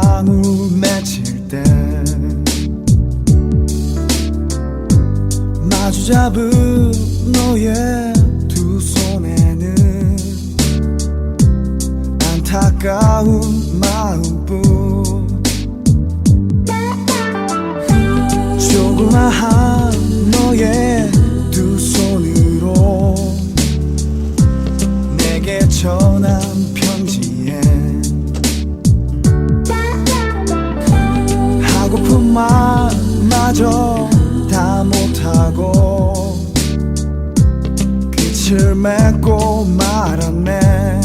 방울 맺힐 때 마주 잡은 너의 두 손에는 안타까운 마음뿐 조그마한 너의 두 손으로 내게 전한 편 마저 다 못하고 끝을 맺고 말았네.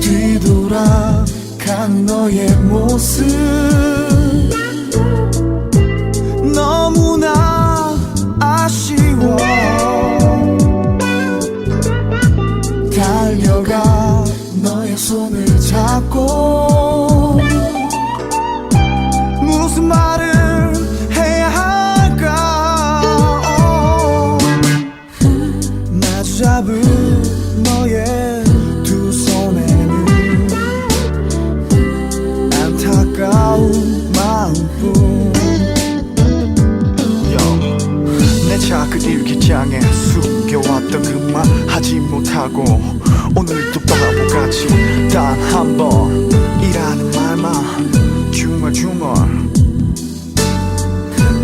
뒤돌아간 너의 모습 일기장에 숨겨왔던 그 말 하지 못하고 오늘도 바보같이 단 한 번 이라는 말만 중얼중얼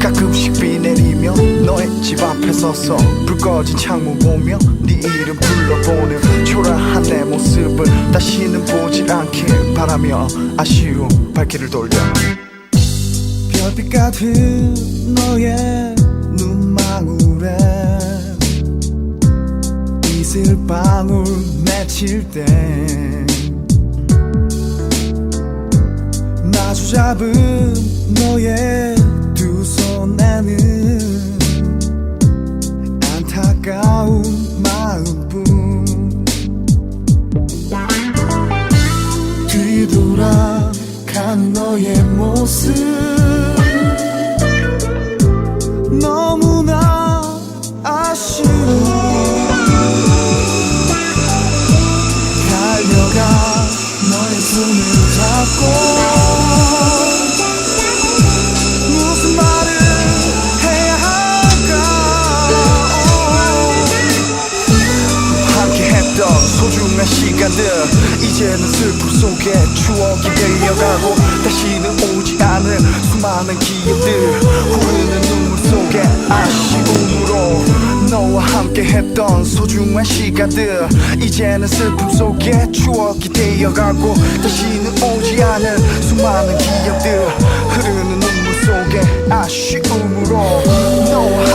가끔씩 비 내리면 너의 집 앞에 서서 불 꺼진 창문 보며 네 이름 불러보는 초라한 내 모습을 다시는 보지 않길 바라며 아쉬운 발길을 돌려. 별빛 같은 너의 맺힐 때 마주 잡은 너의 두 손에는 안타까운 마음뿐. 뒤돌아간 너의 모습 시간들. 이제는 슬픔 속에 추억이 되어가고 다시는 오지 않은 수많은 기억들. 흐르는 눈물 속에 아쉬움으로 너와 함께 했던 소중한 시간들. 이제는 슬픔 속에 추억이 되어가고 다시는 오지 않은 수많은 기억들. 흐르는 눈물 속에 아쉬움으로 너와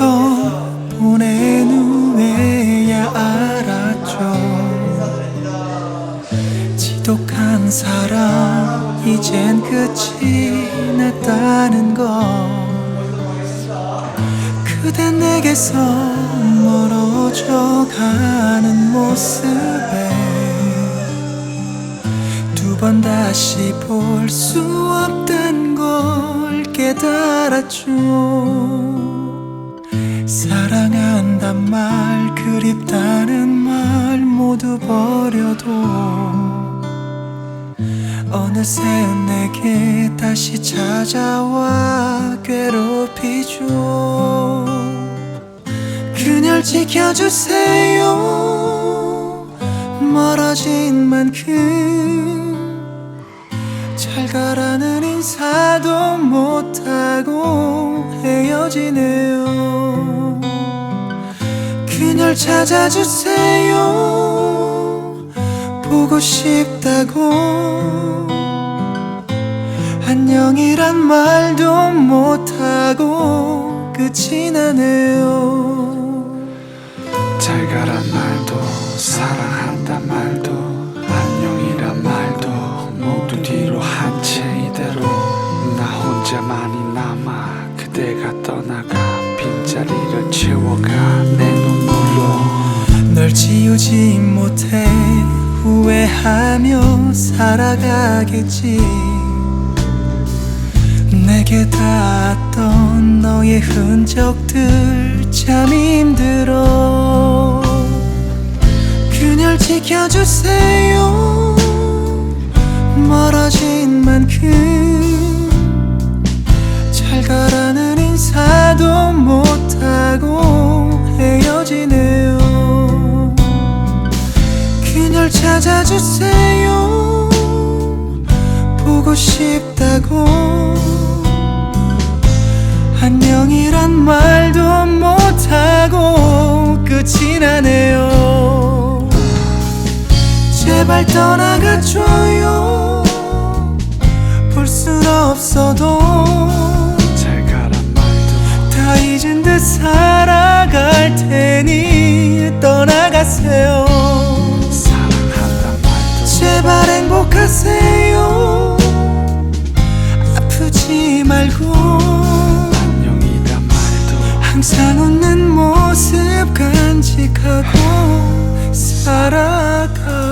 서 보낸 후에야 알았죠. 지독한 사랑 이젠 끝이 났다는 걸 그대 내게서 멀어져 가는 모습에 두 번 다시 볼 수 없단 걸 깨달았죠 사랑한단 말 그립다는 말 모두 버려도 어느새 내게 다시 찾아와 괴롭히죠. 그녀를 지켜주세요. 멀어진 만큼 잘 가라는 인사도 못하고 헤어지네요 그녀를 찾아주세요. 보고 싶다고. 안녕이란 말도 못하고 끝이 나네요. 잘 가란 말도. 사랑한다 말도. 안녕이란 말도. 모두 뒤로 한 채 이대로. 나 혼자만이 남아. 그대가 떠나가. 빈자리를 채워가. 내 눈물로 널 지우지 못해 후회하며 살아가겠지. 내게 닿았던 너의 흔적들 참 힘들어. 그녀를 지켜주세요. 멀어진 찾아주세요. 보고 싶다고. 안녕이란 말도 못하고 끝이 나네요. 제발 떠나가줘요. 볼 순 없어도 잘 가란 말도 다 잊은 듯 살아갈 테니 떠나가세요 웃는 모습 간직하고 살아가기